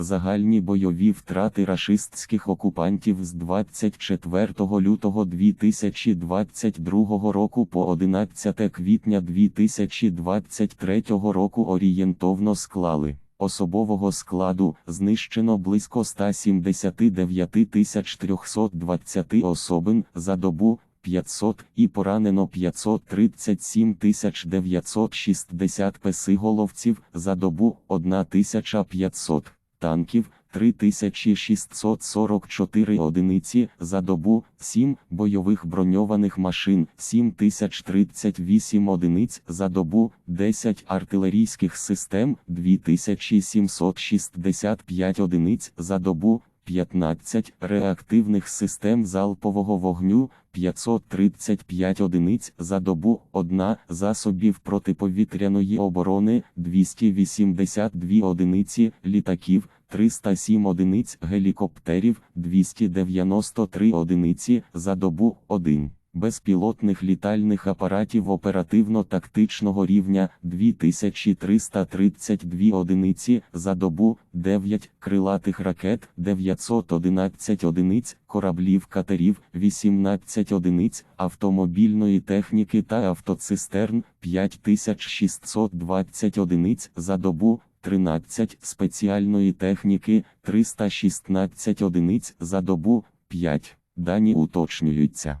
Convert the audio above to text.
Загальні бойові втрати рашистських окупантів з 24 лютого 2022 року по 11 квітня 2023 року орієнтовно склали. Особового складу знищено близько 179 320 особин за добу 500 і поранено 537 960 песиголовців за добу 1500 танків 3644 одиниці за добу, 7 бойових броньованих машин, 7038 одиниць за добу, 10 артилерійських систем, 2765 одиниць за добу, 15 реактивних систем залпового вогню, 535 одиниць за добу, 1 засобів протиповітряної оборони, 282 одиниці літаків, 307 одиниць гелікоптерів, 293 одиниці за добу, 1 безпілотних літальних апаратів оперативно-тактичного рівня 2332 одиниці за добу, 9 крилатих ракет, 911 одиниць, кораблів катерів, 18 одиниць, автомобільної техніки та автоцистерн, 5620 одиниць за добу, 13 спеціальної техніки, 316 одиниць за добу, 5. Дані уточнюються.